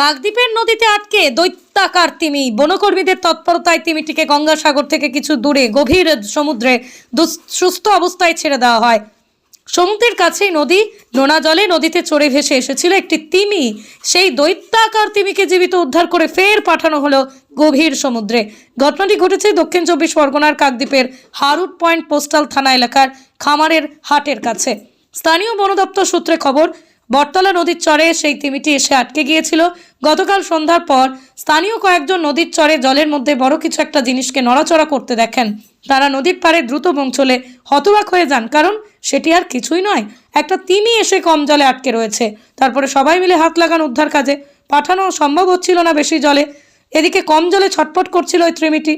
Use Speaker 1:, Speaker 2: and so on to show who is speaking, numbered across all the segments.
Speaker 1: কাকদ্বীপের নদীতে আটকে দৈত্যাকার তিমি। বনকর্মীদের তৎপরতায় তিমিটিকে গঙ্গাসাগর থেকে কিছু দূরে গভীর সমুদ্রে সুস্থ অবস্থায় ছেড়ে দেওয়া হয়। সমুদ্রের কাছেই নদী, নোনা জলে নদীতে চড়ে ভেসে এসেছিল একটি তিমি। সেই দৈত্যাকার তিমিকে জীবিত উদ্ধার করে ফের পাঠানো হলো গভীর সমুদ্রে। ঘটনাটি ঘটেছে দক্ষিণ চব্বিশ পরগনার কাকদ্বীপের হারুট পয়েন্ট পোস্টাল থানা এলাকার খামারের হাটের কাছে। স্থানীয় বন দপ্তর সূত্রে খবর বটতলা নদীর চরে সেই তিমিটি এসে আটকে গিয়েছিল। গতকাল সন্ধ্যার পর স্থানীয় কয়েকজন নদীর চরে জলের মধ্যে বড় কিছু একটা জিনিসকে নড়াচড়া করতে দেখেন। তারা নদীর পাড়ে দ্রুত পৌঁছলে হতবাক হয়ে যান, কারণ সেটি আর কিছুই নয়, একটা তিমি এসে কম জলে আটকে রয়েছে। তারপরে সবাই মিলে হাত লাগান উদ্ধার কাজে। পাঠানো সম্ভব হচ্ছিল না বেশি জলে। এদিকে কম জলে ছটফট করছিল ওই ত্রিমিটি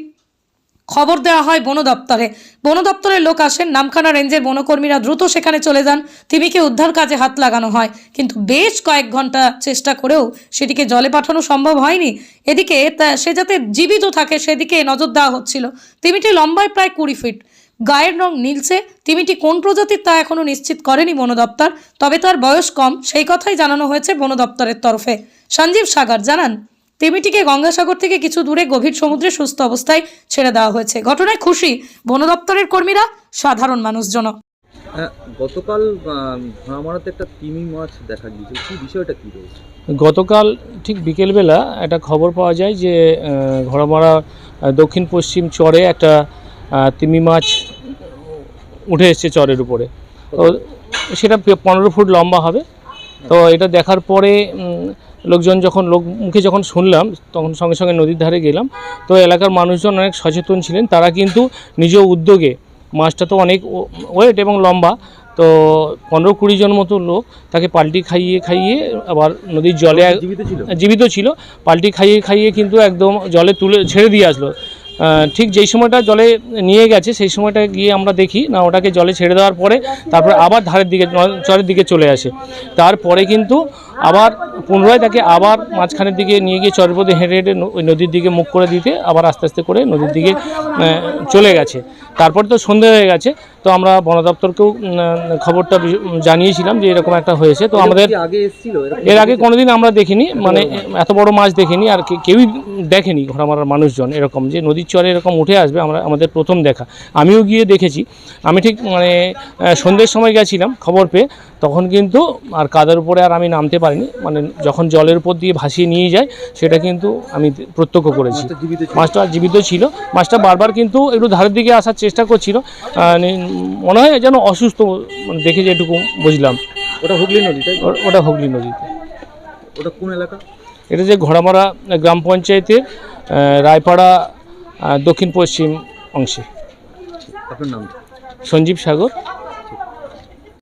Speaker 1: খবর দেওয়া হয় বন দপ্তরে। বন দপ্তরের লোক আসেন, নামখানা রেঞ্জের বনকর্মীরা দ্রুত সেখানে চলে যান। তিমিকে উদ্ধার কাজে হাত লাগানো হয়। কিন্তু বেশ কয়েক ঘণ্টা চেষ্টা করেও সেটিকে জলে পাঠানো সম্ভব হয়নি। এদিকে তা- সে যাতে জীবিত থাকে সেদিকে নজর দেওয়া হচ্ছিল। তিমিটি লম্বায় প্রায় কুড়ি ফিট। গায়ের রং নীলচে। তিমিটি কোন প্রজাতির তা এখনও নিশ্চিত করেনি বন দপ্তর। তবে তার বয়স কম। সেই কথাই জানানো হয়েছে বন দপ্তরের তরফে। সঞ্জীব সাগর, জানান। তিমিটিকে গঙ্গাসাগর থেকে কিছু দূরে গভীর সমুদ্রে সুস্থ অবস্থায় ছেড়ে দেওয়া হয়েছে। ঘটনায় খুশি বন দপ্তরের কর্মীরা সাধারণ মানুষজন
Speaker 2: হ্যাঁ, গতকাল ভাড়ামারাতে একটা তিমি মাছ দেখা গিয়েছে। কি বিষয়টা কি রয়েছে?
Speaker 3: গতকাল ঠিক বিকেলবেলা একটা খবর পাওয়া যায় যে ঘোড়ামারা দক্ষিণ পশ্চিম চরে একটা তিমি মাছ উঠে এসছে চরের উপরে। তো সেটা পনেরো ফুট লম্বা হবে। তো এটা দেখার পরে লোকজন যখন লোক মুখে যখন শুনলাম তখন সঙ্গে সঙ্গে নদীর ধারে গেলাম। তো এলাকার মানুষজন অনেক সচেতন ছিলেন। তারা কিন্তু নিজ উদ্যোগে মাছটা তো অনেক ওয়েট এবং লম্বা তো পনেরো কুড়ি জন মতো লোক তাকে পাল্টি খাইয়ে খাইয়ে আবার নদীর জলে
Speaker 2: জীবিত ছিল?
Speaker 3: পাল্টি খাইয়ে খাইয়ে কিন্তু একদম জলে তুলে ছেড়ে দিয়ে আসলো। ঠিক যেই সময়টা জলে নিয়ে গেছে সেই সময়টা গিয়ে আমরা দেখি না ওটাকে জলে ছেড়ে দেওয়ার পরে তারপরে আবার ধারের দিকে চরের দিকে চলে আসে। তারপরে কিন্তু আবার পুনরায় তাকে আবার মাঝখানের দিকে নিয়ে গিয়ে চরের মধ্যে হেঁটে হেঁটে ওই নদীর দিকে মুখ করে দিতে আবার আস্তে আস্তে করে নদীর দিকে চলে গেছে। তারপর তো সন্ধে হয়ে গেছে তো আমরা বন দপ্তরকেও খবরটা জানিয়েছিলাম যে এরকম একটা হয়েছে। তো আমাদের এর আগে কোনোদিন আমরা দেখিনি মানে এত বড় মাছ দেখিনি আর কেউই দেখেনি মারার মানুষজন এরকম যে নদীর চরে এরকম উঠে আসবে আমরা আমাদের প্রথম দেখা। আমিও গিয়ে দেখেছি। আমি ঠিক মানে সন্ধ্যের সময় গেছিলাম খবর পেয়ে তখন কিন্তু আর কাদার উপরে আর আমি নামতে পারিনি। মানে যখন জলের উপর দিয়ে ভাসিয়ে নিয়ে যায় সেটা কিন্তু আমি প্রত্যক্ষ করেছি।
Speaker 2: মাছটা জীবিত ছিল।
Speaker 3: মাছটা বারবার কিন্তু একটু ধারের দিকে আসার চেষ্টা করছিল। মনে হয় যেন অসুস্থ মানে দেখে যেটুকু বুঝলাম।
Speaker 2: ওটা হুগলি নদী
Speaker 3: ওটা হুগলি নদীতে
Speaker 2: ওটা কোন এলাকা?
Speaker 3: এটা যে ঘোড়ামারা গ্রাম পঞ্চায়েতের রায়পাড়া দক্ষিণ পশ্চিম অংশে।
Speaker 2: আপনার নাম?
Speaker 3: সঞ্জীব সাগর।